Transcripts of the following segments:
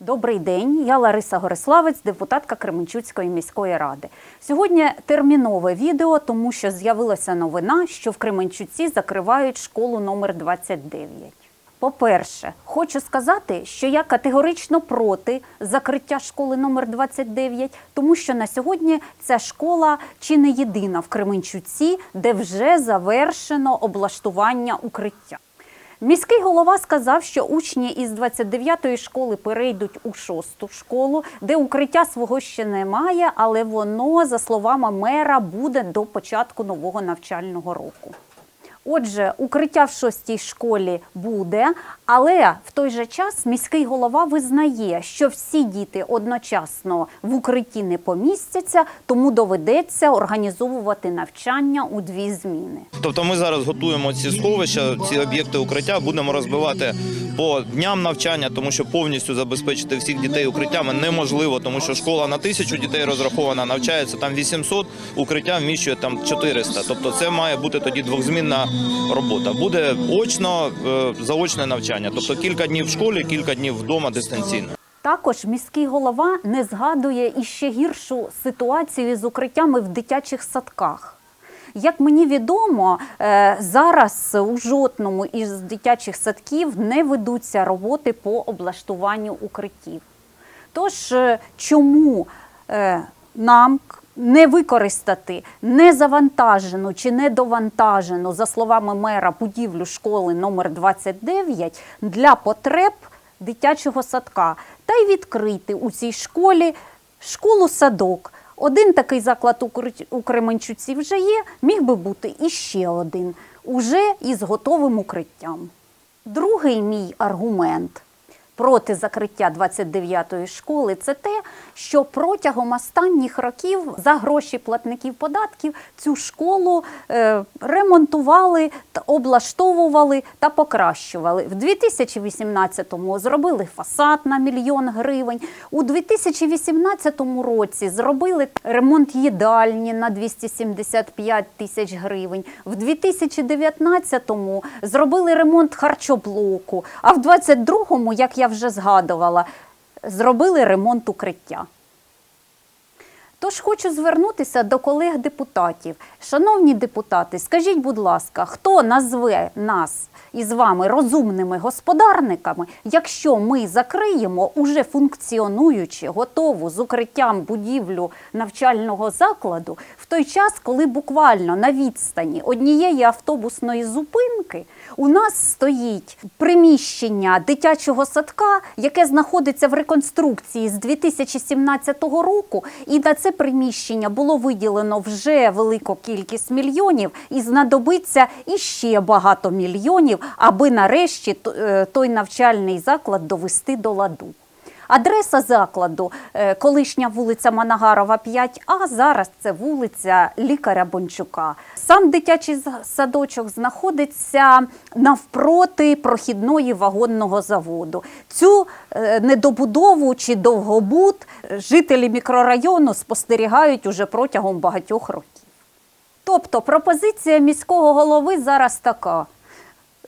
Добрий день, я Лариса Гориславець, депутатка Кременчуцької міської ради. Сьогодні термінове відео, тому що з'явилася новина, що в Кременчуці закривають школу номер 29. По-перше, хочу сказати, що я категорично проти закриття школи номер 29, тому що на сьогодні ця школа чи не єдина в Кременчуці, де вже завершено облаштування укриття. Міський голова сказав, що учні із 29-ї школи перейдуть у 6-ту школу, де укриття свого ще немає, але воно, за словами мера, буде до початку нового навчального року. Отже, укриття в шостій школі буде, але в той же час міський голова визнає, що всі діти одночасно в укритті не помістяться, тому доведеться організовувати навчання у дві зміни. Тобто ми зараз готуємо ці сховища, ці об'єкти укриття, будемо розбивати по дням навчання, тому що повністю забезпечити всіх дітей укриттями неможливо, тому що школа на тисячу дітей розрахована, навчається там 800, укриття вміщує там 400. Тобто це має бути тоді двохзмінна робота. Буде очно, е, заочне навчання, тобто кілька днів в школі, кілька днів вдома дистанційно. Також міський голова не згадує і ще гіршу ситуацію з укриттями в дитячих садках. Як мені відомо, е, зараз у жодному із дитячих садків не ведуться роботи по облаштуванню укриттів. Тож, е, чому нам не використати незавантажену чи недовантажену, за словами мера, будівлю школи номер 29 для потреб дитячого садка та й відкрити у цій школі школу-садок. Один такий заклад у Кр- Кременчуці вже є, міг би бути іще один, уже із готовим укриттям. Другий мій аргумент проти закриття 29-ї школи це те, що протягом останніх років за гроші платників податків цю школу е, ремонтували, облаштовували та покращували. В 2018-му зробили фасад на мільйон гривень. У 2018 році зробили ремонт їдальні на 275 тисяч гривень. В 2019-му зробили ремонт харчоблоку. А в 22-му, як я вже згадувала, зробили ремонт укриття. Тож хочу звернутися до колег-депутатів. Шановні депутати, скажіть, будь ласка, хто назве нас із вами розумними господарниками, якщо ми закриємо уже функціонуючи, готову з укриттям будівлю навчального закладу в той час, коли буквально на відстані однієї автобусної зупинки у нас стоїть приміщення дитячого садка, яке знаходиться в реконструкції з 2017 року, і на це приміщення було виділено вже велику кількість мільйонів, і знадобиться іще багато мільйонів, аби нарешті е, той навчальний заклад довести до ладу. Адреса закладу е, колишня вулиця Манагарова, 5А, зараз це вулиця Лікаря Бончука. Сам дитячий садочок знаходиться навпроти прохідної вагонного заводу. Цю е, недобудову чи довгобуд е, жителі мікрорайону спостерігають уже протягом багатьох років. Тобто пропозиція міського голови зараз така.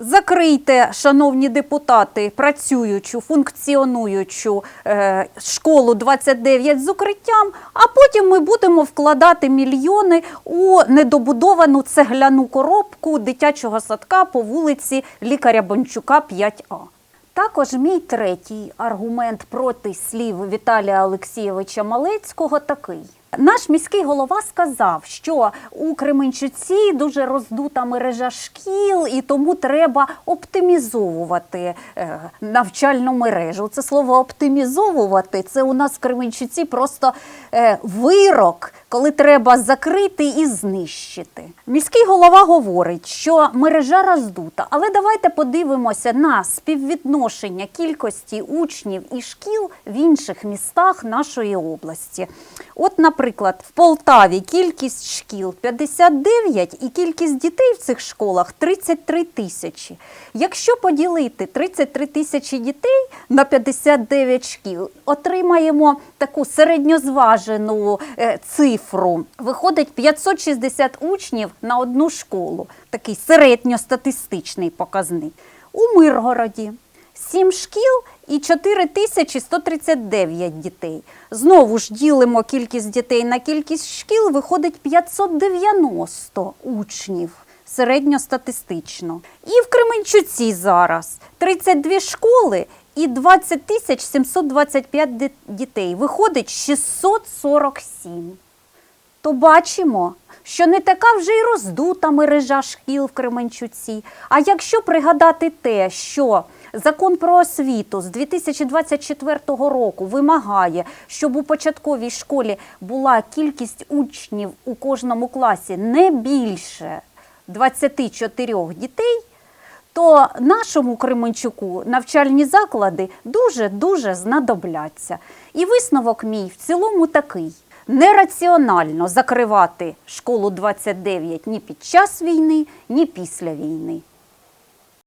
Закрийте, шановні депутати, працюючу, функціонуючу е, школу 29 з укриттям, а потім ми будемо вкладати мільйони у недобудовану цегляну коробку дитячого садка по вулиці Лікаря Бончука 5А. Також мій третій аргумент проти слів Віталія Олексійовича Малецького такий. Наш міський голова сказав, що у Кременчуці дуже роздута мережа шкіл, і тому треба оптимізовувати е, навчальну мережу. Це слово оптимізовувати це у нас в Кременчуці просто е, вирок, коли треба закрити і знищити. Міський голова говорить, що мережа роздута, але давайте подивимося на співвідношення кількості учнів і шкіл в інших містах нашої області. От, наприклад, в Полтаві кількість шкіл 59 і кількість дітей в цих школах 33 тисячі. Якщо поділити 33 тисячі дітей на 59 шкіл, отримаємо таку середньозважену е, цифру. Виходить 560 учнів на одну школу. Такий середньостатистичний показник. У Миргороді 7 шкіл і 4139 дітей. Знову ж ділимо кількість дітей на кількість шкіл, виходить 590 учнів середньостатистично. І в Кременчуці зараз 32 школи і 20 тисяч 725 дітей. Виходить 647 то бачимо, що не така вже й роздута мережа шкіл в Кременчуці. А якщо пригадати те, що закон про освіту з 2024 року вимагає, щоб у початковій школі була кількість учнів у кожному класі не більше 24 дітей, то нашому Кременчуку навчальні заклади дуже-дуже знадобляться. І висновок мій в цілому такий. Нераціонально закривати школу 29 ні під час війни, ні після війни.